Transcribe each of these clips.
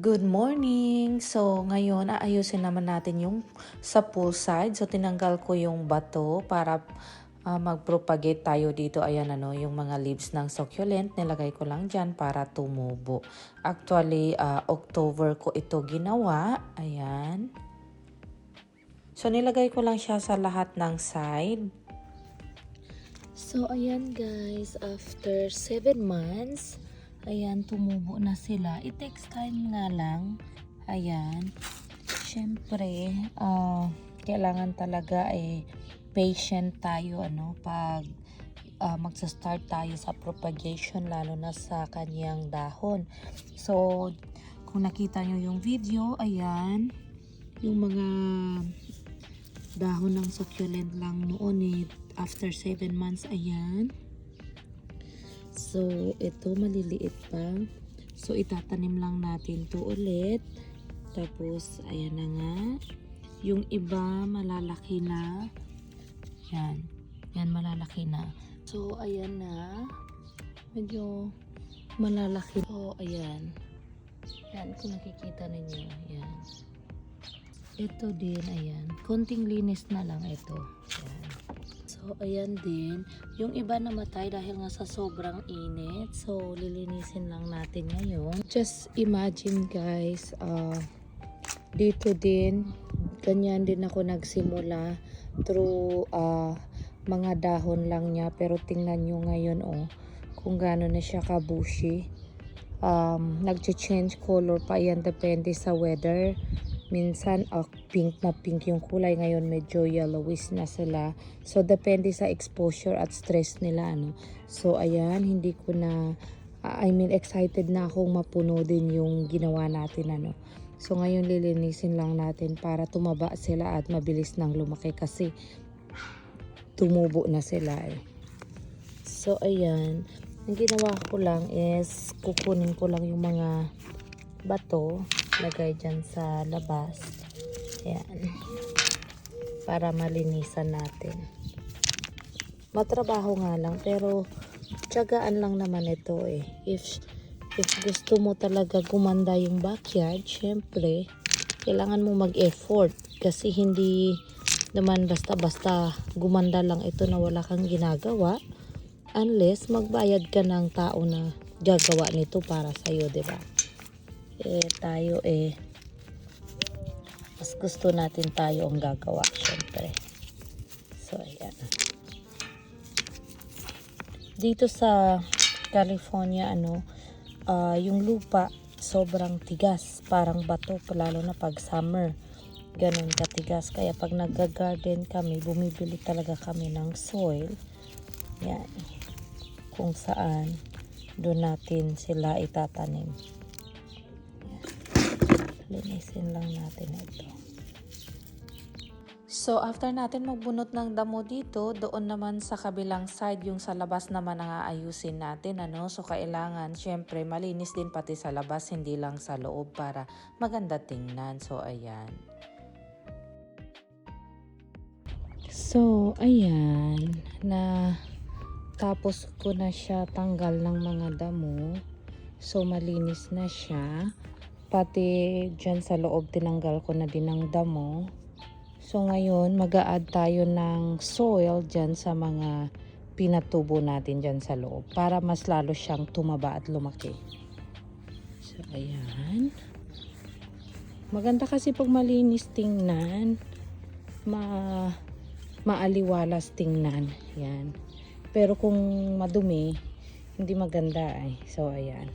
Good morning! So, ngayon, aayusin naman natin yung sa pool side. So, tinanggal ko yung bato para ah, mag-propagate tayo dito. Ayan, ano, yung mga leaves ng succulent. Nilagay ko lang dyan para tumubo. Actually, ah, October ko ito ginawa. Ayan. So, nilagay ko lang siya sa lahat ng side. So, ayan guys, after 7 months, ayan, tumubo na sila. It takes time nga lang. Ayan. Siyempre, ah, kailangan talaga eh, patient tayo, ano, pag ah, magsa-start tayo sa propagation, lalo na sa kanyang dahon. So, kung nakita nyo yung video, ayan, yung mga dahon ng succulent lang noon eh, after 7 months, ayan. So, ito maliliit pa. So, itatanim lang natin to ulit. Tapos, ayan na nga. Yung iba, malalaki na. Yan. Yan, malalaki na. So, ayan na. Medyo malalaki. So, ayan. Yan, kung nakikita ninyo. Yan. Ito din, ayan. Konting linis na lang ito. Ayan. So, ayan din. Yung iba namatay dahil nga sa sobrang init. So, lilinisin lang natin ngayon. Just imagine guys, uh, dito din, ganyan din ako nagsimula through uh, mga dahon lang niya. Pero tingnan nyo ngayon, oh, kung gaano na siya kabushi. Um, nag-change color pa yan depende sa weather minsan uh, pink na pink yung kulay. Ngayon medyo yellowish na sila. So depende sa exposure at stress nila ano. So ayan hindi ko na uh, I mean excited na akong mapuno din yung ginawa natin ano. So ngayon lilinisin lang natin para tumaba sila at mabilis nang lumaki kasi tumubo na sila eh. So ayan. Ang ginawa ko lang is kukunin ko lang yung mga bato lagay dyan sa labas. Ayan. Para malinisan natin. Matrabaho nga lang pero tiyagaan lang naman ito eh. If if gusto mo talaga gumanda yung backyard syempre kailangan mo mag effort kasi hindi naman basta basta gumanda lang ito na wala kang ginagawa unless magbayad ka ng tao na gagawa nito para sa'yo, ba? Eh tayo eh mas gusto natin tayo ang gagawa syempre. So ayan. Dito sa California ano ah, yung lupa sobrang tigas. Parang bato lalo na pag summer. Ganun katigas. Kaya pag nagga-garden kami bumibili talaga kami ng soil. Yan. Kung saan doon natin sila itatanim linisin lang natin ito. So, after natin magbunot ng damo dito, doon naman sa kabilang side, yung sa labas naman ang aayusin natin, ano? So, kailangan, syempre, malinis din pati sa labas, hindi lang sa loob para maganda tingnan. So, ayan. So, ayan, na tapos ko na siya tanggal ng mga damo. So, malinis na siya. Pati dyan sa loob tinanggal ko na din ng damo. So ngayon mag add tayo ng soil dyan sa mga pinatubo natin dyan sa loob para mas lalo siyang tumaba at lumaki. So ayan. Maganda kasi pag malinis tingnan. Ma maaliwalas tingnan. Yan. Pero kung madumi, hindi maganda ay. So ayan.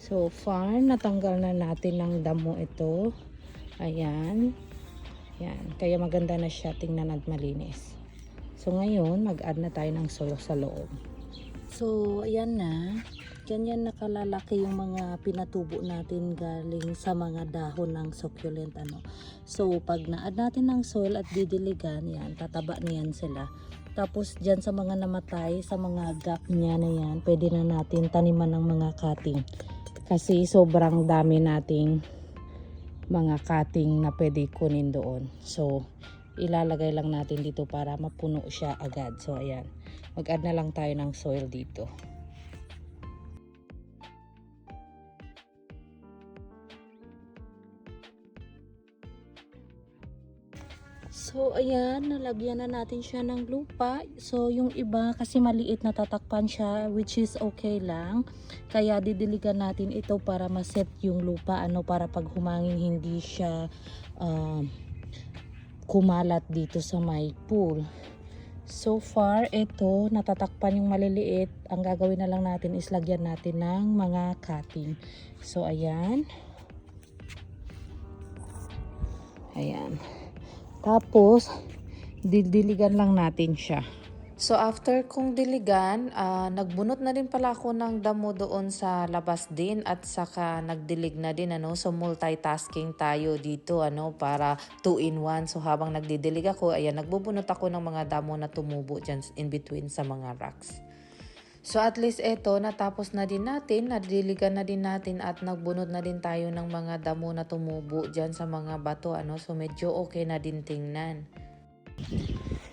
So far, natanggal na natin ng damo ito. Ayan. Yan. Kaya maganda na siya tingnan at malinis. So ngayon, mag-add na tayo ng soil sa loob. So, ayan na. Ganyan nakalalaki yung mga pinatubo natin galing sa mga dahon ng succulent. Ano. So, pag na-add natin ng soil at didiligan, yan, tataba niyan sila. Tapos, dyan sa mga namatay, sa mga gap niya na yan, pwede na natin taniman ng mga cutting. Kasi sobrang dami nating mga cutting na pwede kunin doon. So ilalagay lang natin dito para mapuno siya agad. So ayan. Mag add na lang tayo ng soil dito So, ayan, nalagyan na natin siya ng lupa. So, yung iba kasi maliit na tatakpan siya, which is okay lang. Kaya didiligan natin ito para maset yung lupa, ano, para pag humangin hindi siya ah, kumalat dito sa may pool. So far, ito, natatakpan yung maliliit. Ang gagawin na lang natin is lagyan natin ng mga cutting. So, ayan. Ayan. Tapos, didiligan lang natin siya. So after kong diligan, ah, nagbunot na din pala ako ng damo doon sa labas din at saka nagdilig na din ano. So multitasking tayo dito ano para 2 in 1. So habang nagdidilig ako, ayan nagbubunot ako ng mga damo na tumubo dyan in between sa mga rocks. So at least eto, natapos na din natin, nadiligan na din natin at nagbunot na din tayo ng mga damo na tumubo dyan sa mga bato. Ano? So medyo okay na din tingnan.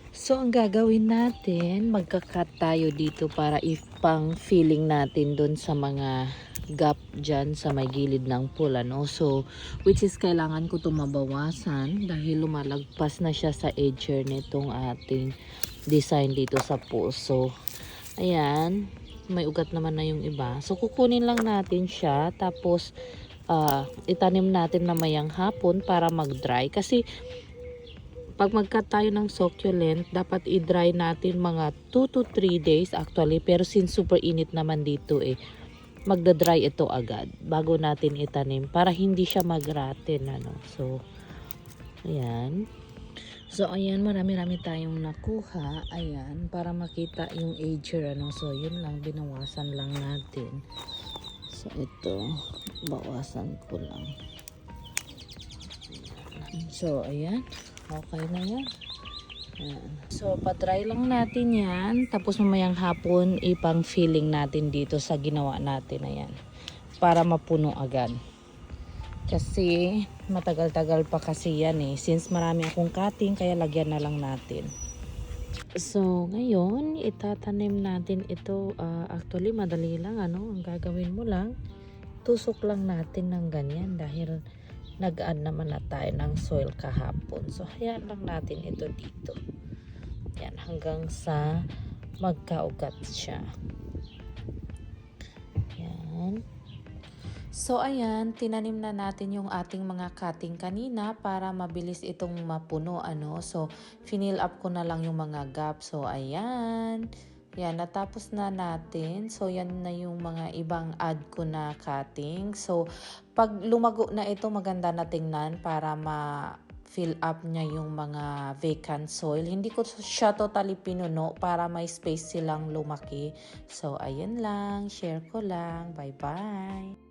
So ang gagawin natin, magka-cut tayo dito para ipang feeling natin doon sa mga gap dyan sa may gilid ng pool. Ano? So which is kailangan ko ito mabawasan dahil lumalagpas na siya sa edger nitong ating design dito sa pool. So Ayan, may ugat naman na yung iba. So, kukunin lang natin siya. Tapos, ah, itanim natin na mayang hapon para mag-dry. Kasi, pag mag-cut tayo ng succulent, dapat i-dry natin mga 2 to 3 days actually. Pero since super init naman dito eh, magda-dry ito agad bago natin itanim para hindi siya magratin. Ano? So, ayan. So, ayan, marami-rami tayong nakuha. Ayan, para makita yung ager, ano. So, yun lang, binawasan lang natin. So, ito, bawasan ko lang. So, ayan. Okay na yan. Ayan. So, patry lang natin yan. Tapos, mamayang hapon, ipang filling natin dito sa ginawa natin. Ayan. Para mapuno agad. Kasi matagal-tagal pa kasi yan eh. Since marami akong cutting, kaya lagyan na lang natin. So, ngayon, itatanim natin ito. ah, actually, madali lang. Ano? Ang gagawin mo lang, tusok lang natin ng ganyan dahil nag-add naman na tayo ng soil kahapon. So, hayaan lang natin ito dito. Yan, hanggang sa magkaugat siya. Yan. So ayan, tinanim na natin yung ating mga cutting kanina para mabilis itong mapuno ano. So finil up ko na lang yung mga gap. So ayan. Yan, natapos na natin. So yan na yung mga ibang add ko na cutting. So pag lumago na ito, maganda na tingnan para ma fill up niya yung mga vacant soil. Hindi ko siya totally pinuno para may space silang lumaki. So, ayun lang. Share ko lang. Bye-bye.